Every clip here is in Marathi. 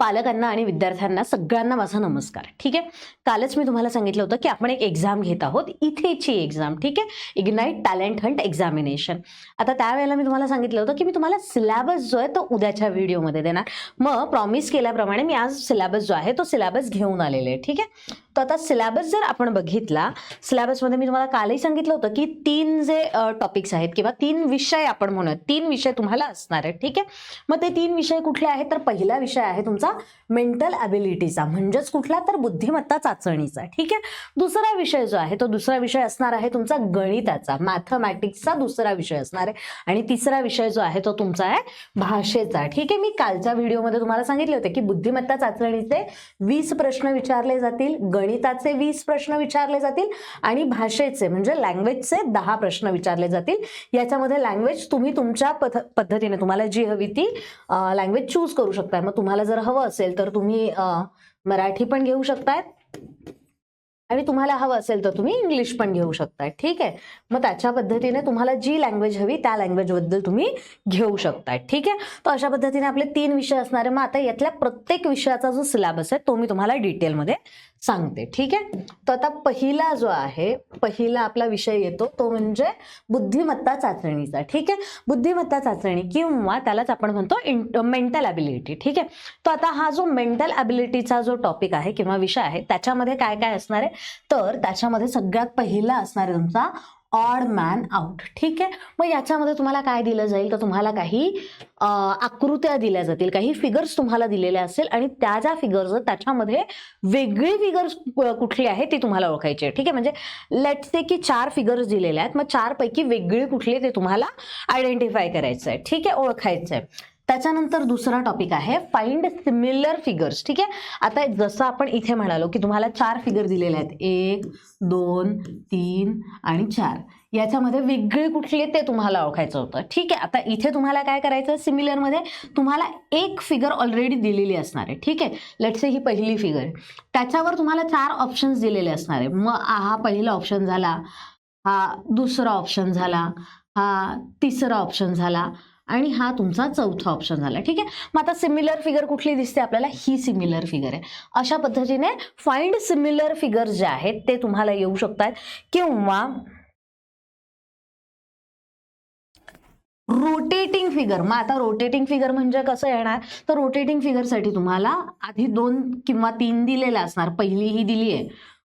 पालकांना आणि विद्यार्थ्यांना सगळ्यांना माझा नमस्कार. ठीक आहे? कालच मी तुम्हाला सांगितलं होतं की आपण एक एक्झाम घेत आहोत. इथेची एक्झाम ठीक आहे? इग्नाईट टॅलेंट हंट एक्झामिनेशन आता त्यावेळेला मी तुम्हाला सांगितलं होतं की मी तुम्हाला सिलॅबस जो आहे तो उद्याच्या व्हिडिओमध्ये देणार. मग प्रॉमिस केल्याप्रमाणे मी आज सिलॅबस जो आहे तो सिलॅबस घेऊन आलेले आहे. ठीक आहे? तर आता सिलॅबस जर आपण बघितला सिलॅबसमध्ये मी तुम्हाला कालही सांगितलं होतं की तीन जे टॉपिक्स आहेत किंवा तीन विषय आपण म्हणूया तीन विषय तुम्हाला असणार आहेत ठीक आहे? मग ते तीन विषय कुठले आहेत? तर पहिला विषय आहे तुमचा मेंटल ॲबिलिटीचा म्हणजेच कुठला तर बुद्धिमत्ता चाचणीचा ठीक आहे? दुसरा विषय जो आहे तो दुसरा विषय असणार आहे तुमचा गणिताचा मॅथमॅटिक्सचा दुसरा विषय असणार आहे. आणि तिसरा विषय जो आहे तो तुमचा आहे भाषेचा ठीक आहे? मी कालच्या व्हिडिओमध्ये तुम्हाला सांगितले होते की बुद्धिमत्ता चाचणीचे वीस प्रश्न विचारले जातील गणिताचे वीस प्रश्न विचारले जातील आणि भाषेचे म्हणजे लँग्वेजचे दहा प्रश्न विचारले जातील. याच्यामध्ये लँग्वेज तुम्ही तुमच्या पथ पद्धतीने तुम्हाला जी हवी ती लँग्वेज चूज करू शकताय. मग तुम्हाला जर हवं असेल तर तुम्ही मराठी पण घेऊ शकताय आणि तुम्हाला हवं असेल तर तुम्ही इंग्लिश पण घेऊ शकताय. ठीक आहे? मग त्याच्या पद्धतीने तुम्हाला जी लँग्वेज हवी त्या लँग्वेजबद्दल तुम्ही घेऊ शकताय. ठीक आहे? तर अशा पद्धतीने आपले तीन विषय असणारे मग आता यातल्या प्रत्येक विषयाचा जो सिलेबस आहे तो मी तुम्हाला डिटेलमध्ये सांगते. ठीक आहे? तर आता पहिला जो आहे पहिला आपला विषय येतो तो म्हणजे बुद्धिमत्ता चाचणीचा. ठीक आहे? बुद्धिमत्ता चाचणी किंवा त्यालाच आपण म्हणतो मेंटल ॲबिलिटी ठीक आहे? तर आता हा जो मेंटल ॲबिलिटीचा जो टॉपिक आहे किंवा विषय आहे त्याच्यामध्ये काय काय असणार आहे? तर त्याच्यामध्ये सगळ्यात पहिला असणार आहे तुमचा ऑड मॅन आउट ठीक आहे? मग याच्यामध्ये तुम्हाला काय दिलं जाईल? तर तुम्हाला काही आकृत्या दिल्या जातील काही फिगर्स तुम्हाला दिलेल्या असेल आणि त्या ज्या फिगर्स त्याच्यामध्ये वेगळी फिगर्स कुठली आहे ती तुम्हाला ओळखायची आहे ठीक आहे? म्हणजे लेट्स से की चार फिगर्स दिलेल्या आहेत मग चार पैकी वेगळी कुठली आहे ते तुम्हाला आयडेंटिफाय करायचं आहे ठीक आहे? ओळखायचं आहे. त्याच्यानंतर दुसरा टॉपिक आहे फाइंड सिमिलर फिगर्स ठीक आहे? आता जसं आपण इथे म्हणालो की तुम्हाला चार फिगर दिलेले आहेत. एक दोन तीन आणि चार. याच्यामध्ये वेगळे कुठले ते तुम्हाला ओळखायचं होतं. ठीक आहे? आता इथे तुम्हाला काय करायचं? सिमिलरमध्ये तुम्हाला एक फिगर ऑलरेडी दिलेली असणार आहे. ठीक आहे? लेट्स ही पहिली फिगर त्याच्यावर तुम्हाला चार ऑप्शन्स दिलेले असणार आहे. मग हा पहिला ऑप्शन झाला हा दुसरा ऑप्शन झाला हा तिसरा ऑप्शन झाला आणि हा तुमचा चौथा ऑप्शन झाला. ठीक आहे? मग आता सिमिलर फिगर कुठली दिसते आपल्याला? ही सिमिलर फिगर आहे. अशा पद्धतीने फाइंड सिमिलर फिगर जे आहेत ते तुम्हाला येऊ शकतात. किंवा रोटेटिंग फिगर मग आता रोटेटिंग फिगर म्हणजे कसं येणार? तर रोटेटिंग फिगरसाठी तुम्हाला आधी दोन किंवा तीन दिलेल्या असणार. पहिली ही दिली आहे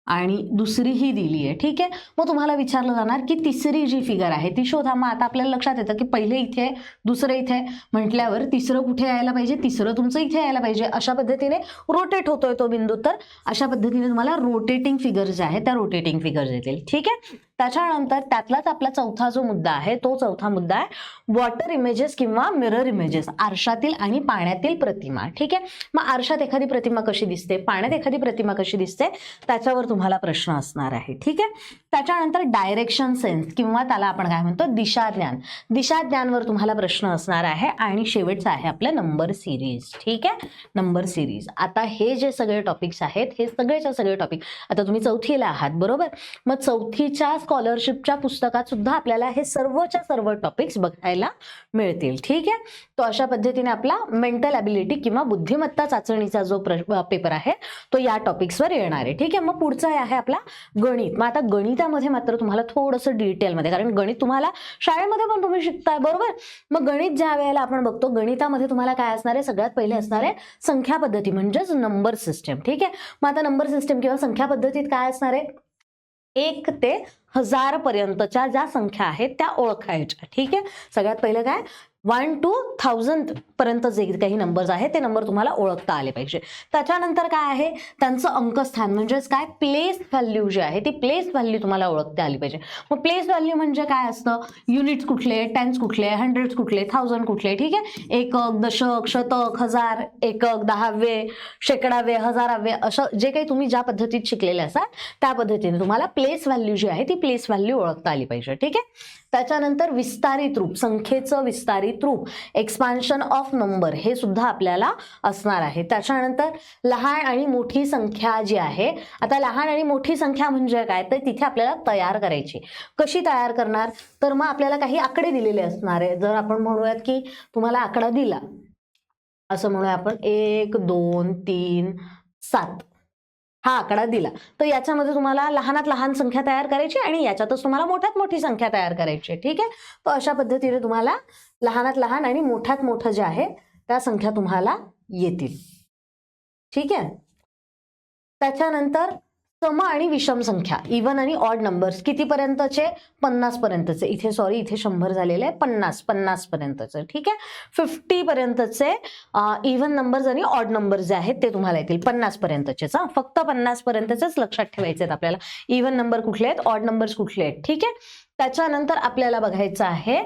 आणि दुसरी ही दिली आहे. ठीक आहे? मग तुम्हाला विचारलं जाणार की तिसरी जी फिगर आहे ती शोधा. मग आता आपल्याला लक्षात येतं की पहिले इथे आहे, दुसरं इथे म्हटल्यावर तिसरं कुठे यायला पाहिजे? तिसरं तुमचं इथे यायला पाहिजे. अशा पद्धतीने रोटेट होतोय तो बिंदू. तर अशा पद्धतीने तुम्हाला रोटेटिंग फिगर जे आहे त्या रोटेटिंग फिगर्स येतील. ठीक आहे? त्याच्यानंतर त्यातलाच आपला चौथा जो मुद्दा आहे तो चौथा मुद्दा आहे वॉटर इमेजेस किंवा मिरर इमेजेस आरशातील आणि पाण्यातील प्रतिमा. ठीक आहे? मग आरशात एखादी प्रतिमा कशी दिसते? पाण्यात एखादी प्रतिमा कशी दिसते? त्याच्यावर तुम्हाला प्रश्न असणार आहे ठीक आहे? त्याच्यानंतर डायरेक्शन सेन्स किंवा त्याला आपण काय म्हणतो दिशाज्ञान. दिशाज्ञानवर तुम्हाला प्रश्न असणार आहे आणि शेवटचा आहे आपलं नंबर सिरीज ठीक आहे? नंबर सिरीज आता हे जे सगळे टॉपिक्स आहेत हे सगळेच्या सगळे टॉपिक आता तुम्ही चौथीला आहात बरोबर? मग चौथीच्या स्कॉलरशिपच्या पुस्तकात सुद्धा आपल्याला हे सर्वच्या सर्व टॉपिक्स बघायला मिळतील ठीक आहे? तो अशा पद्धतीने आपला मेंटल ॲबिलिटी किंवा बुद्धिमत्ता चाचणीचा जो प्र पेपर आहे तो या टॉपिक्सवर येणार आहे ठीक आहे? मग पुढचा आहे आपला गणित. मग आता गणितामध्ये मात्र तुम्हाला थोडंसं डिटेलमध्ये कारण गणित तुम्हाला शाळेमध्ये पण तुम्ही शिकताय बरोबर? मग गणित ज्या वेळेला आपण बघतो गणितामध्ये तुम्हाला काय असणार आहे? सगळ्यात पहिले असणार आहे संख्या पद्धती म्हणजेच नंबर सिस्टम ठीक आहे? मग आता नंबर सिस्टम किंवा संख्या पद्धतीत काय असणार आहे? एक ते हजार पर्यंतच्या ज्या संख्या आहेत त्या ओळखायच्या. ठीक आहे? सगळ्यात पहिलं काय? वन टू थाउजंड पर्यंत जे काही नंबर्स आहेत ते नंबर तुम्हाला ओळखता आले पाहिजे. त्याच्यानंतर काय आहे? त्यांचं अंकस्थान म्हणजेच काय? प्लेस व्हॅल्यू जी आहे ती प्लेस व्हॅल्यू तुम्हाला ओळखता आली पाहिजे. मग प्लेस व्हॅल्यू म्हणजे काय असतं? युनिट्स कुठले? टेन्स कुठले? हंड्रेड्स कुठले? थाउजंड कुठले? ठीक आहे? एकक दशक शतक हजार एकक दहावे शेकडावे हजारावे असं जे काही तुम्ही ज्या पद्धतीत शिकलेले असाल त्या पद्धतीने तुम्हाला प्लेस व्हॅल्यू जी आहे ती प्लेस व्हॅल्यू ओळखता आली पाहिजे ठीक आहे? त्याच्यानंतर विस्तारित रूप संख्येचं विस्तारित रूप एक्सपान्शन ऑफ नंबर हे सुद्धा आपल्याला असणार आहे. त्याच्यानंतर लहान आणि मोठी संख्या जी आहे आता लहान आणि मोठी संख्या म्हणजे काय? तर तिथे आपल्याला तयार करायची. कशी तयार करणार? तर मग आपल्याला काही आकडे दिलेले असणार आहे. जर आपण म्हणूयात की तुम्हाला आकडा दिला असं म्हणूया आपण एक दोन तीन सात. हा आकडा दिला. तर याच्यामध्ये तुम्हाला लहानात लहान संख्या तयार करायची आणि याच्यातच तुम्हाला मोठ्यात मोठी संख्या तयार करायची आहे ठीक आहे? तर अशा पद्धतीने तुम्हाला लहानात लहान आणि मोठ्यात मोठं जे आहे त्या संख्या तुम्हाला येतील. ठीक आहे? त्याच्यानंतर सम आणि विषम संख्या इवन आणि ऑड नंबर्स कितीपर्यंतचे? पन्नास पर्यंतचे इथे सॉरी इथे शंभर झालेले आहे. पन्नास पन्नास पर्यंतचे ठीक आहे? फिफ्टी पर्यंतचे इव्हन नंबर्स आणि ऑड नंबर्स जे आहेत ते तुम्हाला येतील. पन्नास पर्यंतचेच फक्त पन्नास पर्यंतचेच लक्षात ठेवायचे आहेत आपल्याला. इव्हन नंबर कुठले आहेत? ऑड नंबर्स कुठले आहेत? ठीक आहे? त्याच्यानंतर आपल्याला बघायचं आहे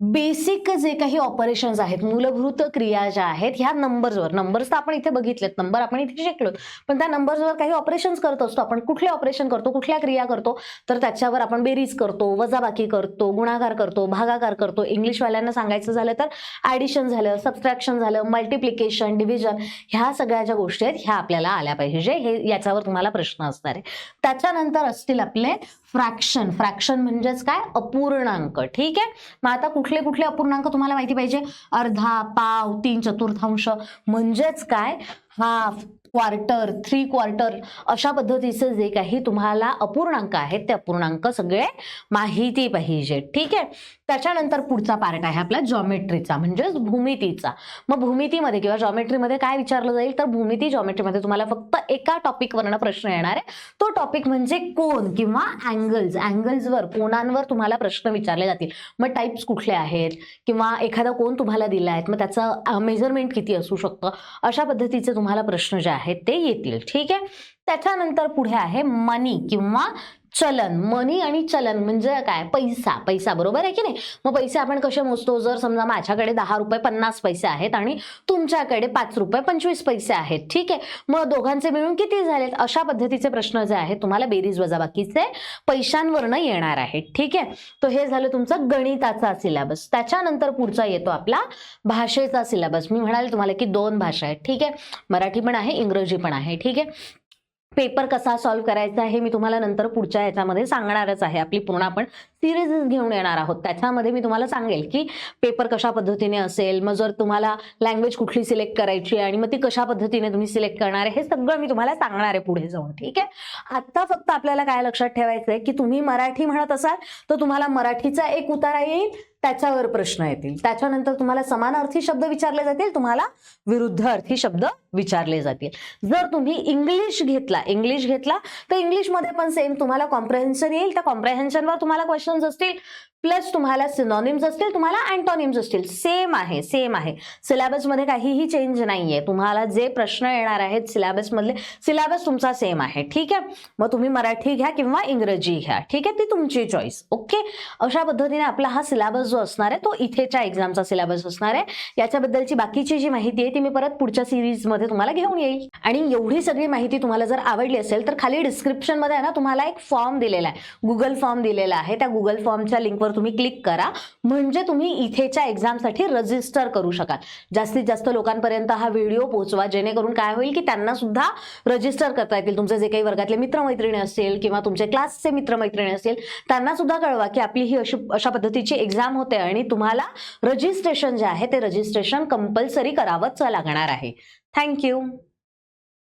बेसिक जे काही ऑपरेशन्स आहेत मूलभूत क्रिया ज्या आहेत ह्या नंबर्सवर नंबर्स तर आपण इथे बघितलेत नंबर आपण इथे शिकलो पण त्या नंबर्सवर काही ऑपरेशन्स करत असतो आपण कुठले ऑपरेशन करतो कुठल्या क्रिया करतो तर त्याच्यावर आपण बेरीज करतो वजाबाकी करतो गुणाकार करतो भागाकार करतो. इंग्लिशवाल्यांना सांगायचं झालं तर ॲडिशन झालं सबस्ट्रॅक्शन झालं मल्टिप्लिकेशन डिव्हिजन ह्या सगळ्या ज्या गोष्टी आहेत ह्या आपल्याला आल्या पाहिजे हे याच्यावर तुम्हाला प्रश्न असणार आहे. त्याच्यानंतर असतील आपले फ्रॅक्शन फ्रॅक्शन म्हणजेच काय? अपूर्णांक. ठीक आहे? मग आता कुठले कुठले अपूर्णांक तुम्हाला माहिती पाहिजे? अर्धा पाव तीन चतुर्थांश. म्हणजेच काय? हाफ. क्वार्टर थ्री क्वार्टर अशा पद्धतीचे जे काही तुम्हाला अपूर्णांक आहेत ते अपूर्णांक सगळे माहिती पाहिजे. ठीक आहे? त्याच्यानंतर पुढचा पार्ट आहे आपला जॉमेट्रीचा म्हणजेच भूमितीचा. मग भूमितीमध्ये किंवा जॉमेट्रीमध्ये काय विचारलं जाईल? तर भूमिती जॉमेट्रीमध्ये तुम्हाला फक्त एका टॉपिकवरनं प्रश्न येणार आहे. तो टॉपिक म्हणजे कोण किंवा अँगल्स अँगल्सवर कोणांवर तुम्हाला प्रश्न विचारले जातील. मग टाईप्स कुठले आहेत? किंवा एखादा कोण तुम्हाला दिला आहे मग त्याचं मेजरमेंट किती असू शकतं? अशा पद्धतीचे तुम्हाला प्रश्न जे आहेत ते येतील. ठीक आहे? त्याच्यानंतर पुढे आहे मनी किंवा चलन मनी आणि चलन म्हणजे काय? पैसा. पैसा बरोबर आहे की नाही? मग पैसे आपण कसे मोजतो? जर समजा माझ्याकडे दहा रुपये पन्नास पैसे आहेत आणि तुमच्याकडे पाच रुपये पंचवीस पैसे आहेत ठीक आहे? मग दोघांचे मिळून किती झालेत? अशा पद्धतीचे प्रश्न जे आहेत तुम्हाला बेरीज वजाबाकीचे पैशांवरनं येणार आहेत ठीक आहे? तर हे झालं तुमचं गणिताचा सिलेबस त्याच्यानंतर पुढचा येतो आपला भाषेचा सिलेबस मी म्हणाले तुम्हाला की दोन भाषा आहेत ठीक आहे? मराठी पण आहे इंग्रजी पण आहे ठीक आहे? पेपर कसा सॉल्व्ह करायचा हे मी तुम्हाला नंतर पुढच्या याच्यामध्ये सांगणारच आहे. आपली पूर्ण आपण सिरीजच घेऊन येणार आहोत. त्याच्यामध्ये मी तुम्हाला सांगेल की पेपर कशा पद्धतीने असेल मग जर तुम्हाला लँग्वेज कुठली सिलेक्ट करायची आहे आणि मग ती कशा पद्धतीने तुम्ही सिलेक्ट करणार आहे हे सगळं मी तुम्हाला सांगणार आहे पुढे जाऊन. ठीक आहे? आता फक्त आपल्याला काय लक्षात ठेवायचं आहे की तुम्ही मराठी म्हणत असाल तर तुम्हाला मराठीचा एक उतारा येईल त्याच्यावर प्रश्न येतील. त्याच्यानंतर तुम्हाला समानार्थी शब्द विचारले जातील तुम्हाला विरुद्ध अर्थी शब्द विचारले जातील. जर तुम्ही इंग्लिश घेतला इंग्लिश घेतला तर इंग्लिशमध्ये पण सेम तुम्हाला कॉम्प्रेहेन्शन येईल. त्या कॉम्प्रेहेन्शनवर तुम्हाला क्वेश्चन्स असतील. प्लस तुम्हाला सिनॉनिम्स असतील तुम्हाला अँटॉनिम्स असतील. सेम आहे सेम आहे. सिलेबसमध्ये काहीही चेंज नाही आहे तुम्हाला जे प्रश्न येणार आहेत सिलेबसमधले सिलेबस तुमचा सेम आहे. ठीक आहे? मग तुम्ही मराठी घ्या किंवा इंग्रजी घ्या. ठीक आहे? ती तुमची चॉईस ओके अशा पद्धतीने आपला हा सिलेबस जो असणार आहे तो इथेच्या एक्झामचा सिलेबस असणार आहे. याच्याबद्दलची बाकीची जी माहिती आहे ती मी परत पुढच्या सिरीजमध्ये तुम्हाला घेऊन येईल. आणि एवढी सगळी माहिती तुम्हाला जर आवडली असेल तर खाली डिस्क्रिप्शनमध्ये आहे ना तुम्हाला एक फॉर्म दिलेला आहे. गुगल फॉर्म दिलेला आहे. त्या गुगल फॉर्मच्या लिंकवर तुम्ही क्लिक करा. म्हणजे तुम्ही इथेच्या एक्झामसाठी रजिस्टर करू शकाल. जास्तीत जास्त लोकांपर्यंत हा व्हिडिओ पोहोचवा. जेणेकरून काय होईल की त्यांना सुद्धा रजिस्टर करता येतील. तुमचे जे काही वर्गातले मित्रमैत्रिणी असतील किंवा तुमचे क्लासचे मित्रमैत्रिणी असतील त्यांना सुद्धा कळवा की आपली ही अशी अशा पद्धतीची एक्झाम होते आणि तुम्हाला रजिस्ट्रेशन जे आहे ते रजिस्ट्रेशन कंपल्सरी करावंच लागणार आहे. Thank you.